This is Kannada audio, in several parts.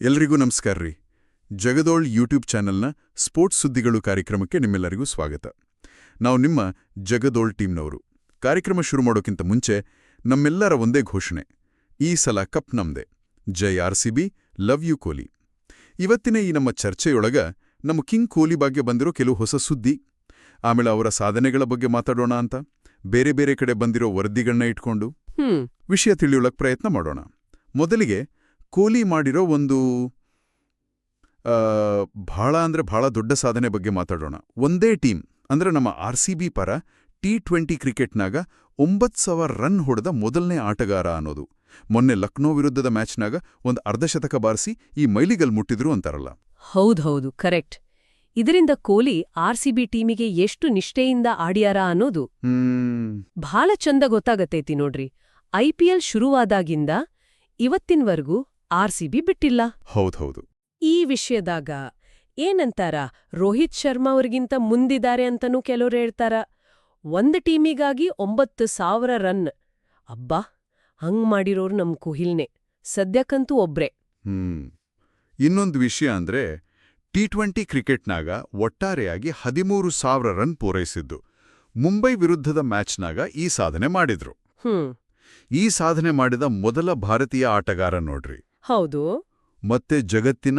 ಎಲ್ರಿಗೂ ನಮಸ್ಕಾರ ರೀ. ಜಗದೋಳ್ ಯೂಟ್ಯೂಬ್ ಚಾನೆಲ್ನ ಸ್ಪೋರ್ಟ್ಸ್ ಸುದ್ದಿಗಳು ಕಾರ್ಯಕ್ರಮಕ್ಕೆ ನಿಮ್ಮೆಲ್ಲರಿಗೂ ಸ್ವಾಗತ. ನಾವು ನಿಮ್ಮ ಜಗದೋಳ್ ಟೀಮ್ನವರು. ಕಾರ್ಯಕ್ರಮ ಶುರು ಮಾಡೋಕ್ಕಿಂತ ಮುಂಚೆ ನಮ್ಮೆಲ್ಲರ ಒಂದೇ ಘೋಷಣೆ. ಈ ಸಲ ಕಪ್ ನಮ್ದೆ. ಜೈ R C B love you Kohli ಇವತ್ತಿನ ಈ ನಮ್ಮ ಚರ್ಚೆಯೊಳಗ ನಮ್ಮ ಕಿಂಗ್ ಕೋಲಿ ಬಗ್ಗೆ ಬಂದಿರೋ ಕೆಲವು ಹೊಸ ಸುದ್ದಿ ಆಮೇಲೆ ಅವರ ಸಾಧನೆಗಳ ಬಗ್ಗೆ ಮಾತಾಡೋಣ ಅಂತ ಬೇರೆ ಬೇರೆ ಕಡೆ ಬಂದಿರೋ ವರದಿಗಳನ್ನ ಇಟ್ಕೊಂಡು ವಿಷಯ ತಿಳಿಯೋಳಕ್ ಪ್ರಯತ್ನ ಮಾಡೋಣ. ಮೊದಲಿಗೆ ಕೋಹ್ಲಿ ಮಾಡಿರೋ ಒಂದು ಆ, ಅಂದರೆ ಭಾಳ ಬಹಳ ದೊಡ್ಡ ಸಾಧನೆ ಬಗ್ಗೆ ಮಾತಾಡೋಣ. ಒಂದೇ ಟೀಮ್ ಅಂದರೆ ನಮ್ಮ ಆರ್ ಸಿ ಬಿ ಪರ ಟಿ ಟ್ವೆಂಟಿ ಕ್ರಿಕೆಟ್ನಾಗ ಒಂಬತ್ತು ಸಾವಿರ ರನ್ ಹೊಡೆದ ಮೊದಲನೇ ಆಟಗಾರ ಅನ್ನೋದು. ಮೊನ್ನೆ ಲಕ್ನೋ ವಿರುದ್ಧದ ಮ್ಯಾಚ್ನಾಗ ಒಂದು ಅರ್ಧಶತಕ ಬಾರಿಸಿ ಈ ಮೈಲಿಗಲ್ ಮುಟ್ಟಿದ್ರು ಅಂತಾರಲ್ಲ. ಹೌದೌದು ಕರೆಕ್ಟ್. ಇದರಿಂದ ಕೊಹ್ಲಿ ಬಿ ಟೀಮಿಗೆ ಎಷ್ಟು ನಿಷ್ಠೆಯಿಂದ ಆಡ್ಯಾರ ಅನ್ನೋದು ಭಾಳ ಚಂದ ಗೊತ್ತಾಗತೈತಿ ನೋಡ್ರಿ. ಐಪಿಎಲ್ ಶುರುವಾದಾಗಿಂದ ಇವತ್ತಿನ್ವರ್ಗೂ ಆರ್ಸಿಬಿ ಬಿಟ್ಟಿಲ್ಲ. ಹೌದೌದು. ಈ ವಿಷಯದಾಗ ಏನಂತಾರ ರೋಹಿತ್ ಶರ್ಮಾ ಅವ್ರಿಗಿಂತ ಮುಂದಿದ್ದಾರೆ ಅಂತನೂ ಕೆಲವರು ಹೇಳ್ತಾರ. ಒಂದ್ ಟೀಮಿಗಾಗಿ ಒಂಬತ್ತು ಸಾವಿರ ರನ್. ಅಬ್ಬಾ ಹಂಗ್ ಮಾಡಿರೋರು ನಮ್ ಕುಹಿಲ್ನೆ. ಸದ್ಯಕ್ಕಂತೂ ಒಬ್ರೆ. ಹ್ಮ್. ಇನ್ನೊಂದು ವಿಷಯ ಅಂದ್ರೆ ಟಿ ಟ್ವೆಂಟಿ ಕ್ರಿಕೆಟ್ನಾಗ ಒಟ್ಟಾರೆಯಾಗಿ ಹದಿಮೂರು ಸಾವಿರ ರನ್ ಪೂರೈಸಿದ್ದು. ಮುಂಬೈ ವಿರುದ್ಧದ ಮ್ಯಾಚ್ನಾಗ ಈ ಸಾಧನೆ ಮಾಡಿದ್ರು. ಹ್ಮ್. ಈ ಸಾಧನೆ ಮಾಡಿದ ಮೊದಲ ಭಾರತೀಯ ಆಟಗಾರ ನೋಡ್ರಿ. ಹೌದು. ಮತ್ತೆ ಜಗತ್ತಿನ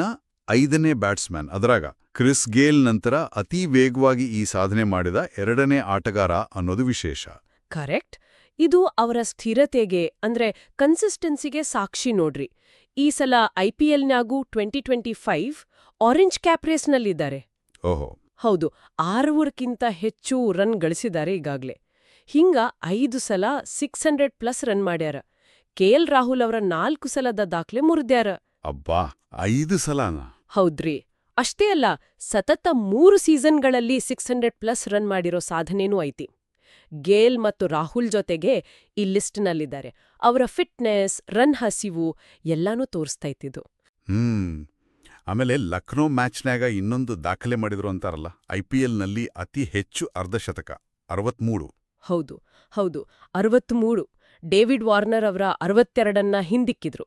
ಐದನೇ ಬ್ಯಾಟ್ಸ್ಮನ್ ಅದರಾಗ ಕ್ರಿಸ್ ಗೇಲ್ ನಂತರ ಅತಿ ವೇಗವಾಗಿ ಈ ಸಾಧನೆ ಮಾಡಿದ ಎರಡನೇ ಆಟಗಾರ ಅನ್ನೋದು ವಿಶೇಷ. ಕರೆಕ್ಟ್. ಇದು ಅವರ ಸ್ಥಿರತೆಗೆ ಅಂದ್ರೆ ಕನ್ಸಿಸ್ಟೆನ್ಸಿಗೆ ಸಾಕ್ಷಿ ನೋಡ್ರಿ. ಈ ಸಲ ಐಪಿಎಲ್ನಾಗೂ twenty twenty five orange cap ರೇಸ್ನಲ್ಲಿದ್ದಾರೆ. ಓಹೋ. ಹೌದು ಆರೂವರ್ಕಿಂತ ಹೆಚ್ಚು ರನ್ ಗಳಿಸಿದ್ದಾರೆ ಈಗಾಗಲೇ. ಹಿಂಗ ಐದು ಸಲ ಸಿಕ್ಸ್ ಹಂಡ್ರೆಡ್ ಪ್ಲಸ್ ರನ್ ಮಾಡ್ಯಾರ. ಕೆಎಲ್ ರಾಹುಲ್ ಅವರ ನಾಲ್ಕು ಸಲದ ದಾಖಲೆ ಮುರಿದ್ಯಾರ. ಅಬ್ಬಾ ಐದು ಸಲನಾ? ಹೌದ್ರಿ. ಅಷ್ಟೇ ಅಲ್ಲ ಸತತ ಮೂರು ಸೀಸನ್ಗಳಲ್ಲಿ ಸಿಕ್ಸ್ ಹಂಡ್ರೆಡ್ ಪ್ಲಸ್ ರನ್ ಮಾಡಿರೋ ಸಾಧನೆನೂ ಐತಿ. ಗೇಲ್ ಮತ್ತು ರಾಹುಲ್ ಜೊತೆಗೆ ಈ ಲಿಸ್ಟ್ನಲ್ಲಿದ್ದಾರೆ. ಅವರ ಫಿಟ್ನೆಸ್ ರನ್ ಹಸಿವು ಎಲ್ಲಾನೂ ತೋರಿಸ್ತೈತಿದು ಹ್ಮ್. ಆಮೇಲೆ ಲಕ್ನೋ ಮ್ಯಾಚ್ನಾಗ ಇನ್ನೊಂದು ದಾಖಲೆ ಮಾಡಿದ್ರು ಅಂತಾರಲ್ಲ ಐಪಿಎಲ್ನಲ್ಲಿ ಅತಿ ಹೆಚ್ಚು ಅರ್ಧಶತಕ ಅರವತ್ಮೂರು. ಹೌದು ಹೌದು ಅರವತ್ಮೂರು. ಡೇವಿಡ್ ವಾರ್ನರ್ ಅವರ ಅರವತ್ತೆರಡನ್ನ ಹಿಂದಿಕ್ಕಿದ್ರು.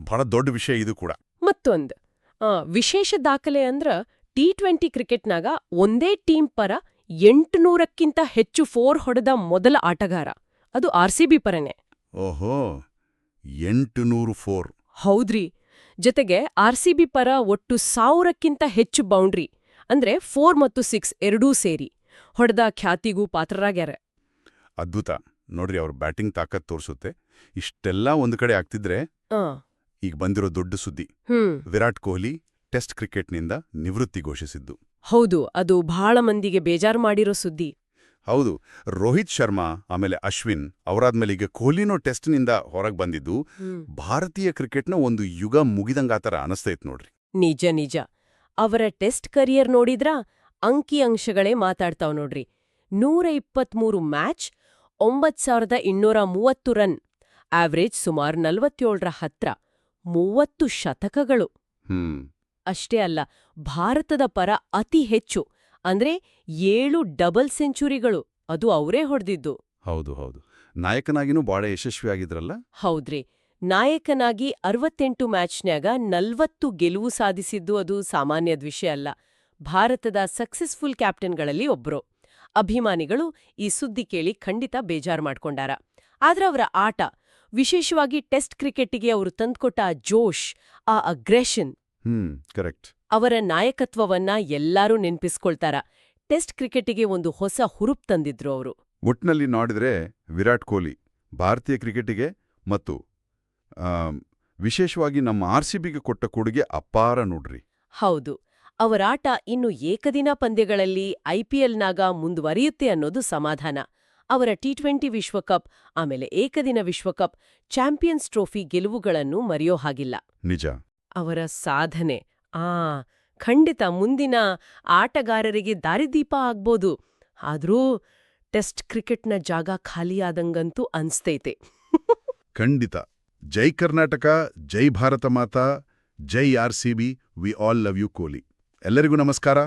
ಬಹಳ ದೊಡ್ಡ ವಿಷಯ ಇದು ಕೂಡ. ಮತ್ತೊಂದು ಆ, ವಿಶೇಷ ದಾಖಲೆ ಅಂದ್ರ ಟಿ ಟ್ವೆಂಟಿ ಕ್ರಿಕೆಟ್ನಾಗ ಒಂದೇ ಟೀಮ್ ಪರ ಎಂಟುನೂರಕ್ಕಿಂತ ಹೆಚ್ಚು ಫೋರ್ ಹೊಡೆದ ಮೊದಲ ಆಟಗಾರ. ಅದು ಆರ್ಸಿಬಿ ಪರನೇ. ಓಹೋ ಎಂಟು ನೂರು ಫೋರ್. ಹೌದ್ರಿ. ಜೊತೆಗೆ ಆರ್ಸಿಬಿ ಪರ ಒಟ್ಟು ಸಾವಿರಕ್ಕಿಂತ ಹೆಚ್ಚು ಬೌಂಡ್ರಿ ಅಂದ್ರೆ ಫೋರ್ ಮತ್ತು ಸಿಕ್ಸ್ ಎರಡೂ ಸೇರಿ ಹೊಡೆದ ಖ್ಯಾತಿಗೂ ಪಾತ್ರರಾಗ್ಯಾರ. ಅದ್ಭುತ. ನೋಡ್ರಿ ಅವ್ರ ಬ್ಯಾಟಿಂಗ್ ತಾಕತ್ ತೋರಿಸುತ್ತೆ. ಇಷ್ಟೆಲ್ಲ ಒಂದು ಕಡೆ ಆಗ್ತಿದ್ರೆ ಈಗ ಬಂದಿರೋ ದೊಡ್ಡ ಸುದ್ದಿ. ವಿರಾಟ್ ಕೊಹ್ಲಿ ಟೆಸ್ಟ್ ಕ್ರಿಕೆಟ್ನಿಂದ ನಿವೃತ್ತಿ ಘೋಷಿಸಿದ್ದು. ಹೌದು ಅದು ಬಹಳ ಮಂದಿಗೆ ಬೇಜಾರ್ ಮಾಡಿರೋ ಸುದ್ದಿ. ಹೌದು ರೋಹಿತ್ ಶರ್ಮಾ ಆಮೇಲೆ ಅಶ್ವಿನ್ ಅವರಾದ್ಮೇಲೆ ಈಗ ಕೊಹ್ಲಿನೋ ಟೆಸ್ಟ್ನಿಂದ ಹೊರಗೆ ಬಂದಿದ್ದು. ಭಾರತೀಯ ಕ್ರಿಕೆಟ್ನ ಒಂದು ಯುಗ ಮುಗಿದಂಗಾತರ ಅನಸ್ತೈತ್ ನೋಡ್ರಿ. ನಿಜ ನಿಜ. ಅವರ ಟೆಸ್ಟ್ ಕರಿಯರ್ ನೋಡಿದ್ರ ಅಂಕಿ ಅಂಶಗಳೇ ಮಾತಾಡ್ತಾವ್ ನೋಡ್ರಿ. ನೂರ ಇಪ್ಪತ್ಮೂರು ಮ್ಯಾಚ್ ಒಂಬತ್ ಸಾವಿರದ ಇನ್ನೂರ ಮೂವತ್ತು ರನ್. ಆವ್ರೇಜ್ ಸುಮಾರು ನಲವತ್ತೇಳರ ಹತ್ರ ಮೂವತ್ತು ಶತಕಗಳು. ಅಷ್ಟೇ ಅಲ್ಲ ಭಾರತದ ಪರ ಅತಿ ಹೆಚ್ಚು ಅಂದ್ರೆ ಏಳು ಡಬಲ್ ಸೆಂಚುರಿಗಳು. ಅದು ಅವರೇ ಹೊಡೆದಿದ್ದು. ಹೌದು ಹೌದು. ನಾಯಕನಾಗಿನೂ ಬಹಳ ಯಶಸ್ವಿಯಾಗಿದ್ರಲ್ಲ? ಹೌದ್ರಿ. ನಾಯಕನಾಗಿ ಅರವತ್ತೆಂಟು ಮ್ಯಾಚ್ನ್ಯಾಗ ನಲ್ವತ್ತು ಗೆಲುವು ಸಾಧಿಸಿದ್ದು ಅದು ಸಾಮಾನ್ಯದ ವಿಷಯ ಅಲ್ಲ. ಭಾರತದ ಸಕ್ಸಸ್ಫುಲ್ ಕ್ಯಾಪ್ಟನ್ಗಳಲ್ಲಿ ಒಬ್ರು. ಅಭಿಮಾನಿಗಳು ಈ ಸುದ್ದಿ ಕೇಳಿ ಖಂಡಿತ ಬೇಜಾರ್ ಮಾಡ್ಕೊಂಡಾರ. ಆದ್ರ ಅವರ ಆಟ ವಿಶೇಷವಾಗಿ ಟೆಸ್ಟ್ ಕ್ರಿಕೆಟ್ಗೆ ಅವರು ತಂದ್ಕೊಟ್ಟ ಆ ಜೋಶ್ ಆ ಅಗ್ರೆಷನ್ ಕರೆಕ್ಟ್. ಅವರ ನಾಯಕತ್ವವನ್ನ ಎಲ್ಲರೂ ನೆನ್ಪಿಸ್ಕೊಳ್ತಾರ. ಟೆಸ್ಟ್ ಕ್ರಿಕೆಟ್ಗೆ ಒಂದು ಹೊಸ ಹುರುಪ್ ತಂದಿದ್ರು ಅವರು. ಒಟ್ನಲ್ಲಿ ನೋಡಿದ್ರೆ ವಿರಾಟ್ ಕೊಹ್ಲಿ ಭಾರತೀಯ ಕ್ರಿಕೆಟಿಗೆ ಮತ್ತು ವಿಶೇಷವಾಗಿ ನಮ್ಮ ಆರ್ ಸಿ ಬಿಗೆ ಕೊಟ್ಟ ಕೊಡುಗೆ ಅಪಾರ ನೋಡ್ರಿ. ಹೌದು. ಅವರಾಟ ಇನ್ನು ಏಕದಿನ ಪಂದ್ಯಗಳಲ್ಲಿ ಐಪಿಎಲ್ನಾಗ ಮುಂದುವರಿಯುತ್ತೆ ಅನ್ನೋದು ಸಮಾಧಾನ. ಅವರ ಟಿ ಟ್ವೆಂಟಿ ವಿಶ್ವಕಪ್ ಆಮೇಲೆ ಏಕದಿನ ವಿಶ್ವಕಪ್ ಚಾಂಪಿಯನ್ಸ್ ಟ್ರೋಫಿ ಗೆಲುವುಗಳನ್ನು ಮರೆಯೋ ಹಾಗಿಲ್ಲ. ನಿಜ. ಅವರ ಸಾಧನೆ ಆ ಖಂಡಿತ ಮುಂದಿನ ಆಟಗಾರರಿಗೆ ದಾರಿದೀಪ ಆಗ್ಬೋದು. ಆದ್ರೂ ಟೆಸ್ಟ್ ಕ್ರಿಕೆಟ್ನ ಜಾಗ ಖಾಲಿಯಾದಂಗಂತೂ ಅನ್ಸ್ತೈತೆ. ಖಂಡಿತ. ಜೈ ಕರ್ನಾಟಕ ಜೈ ಭಾರತ ಮಾತಾ ಜೈ R C B we all love you Kohli ಎಲ್ಲರಿಗೂ ನಮಸ್ಕಾರ.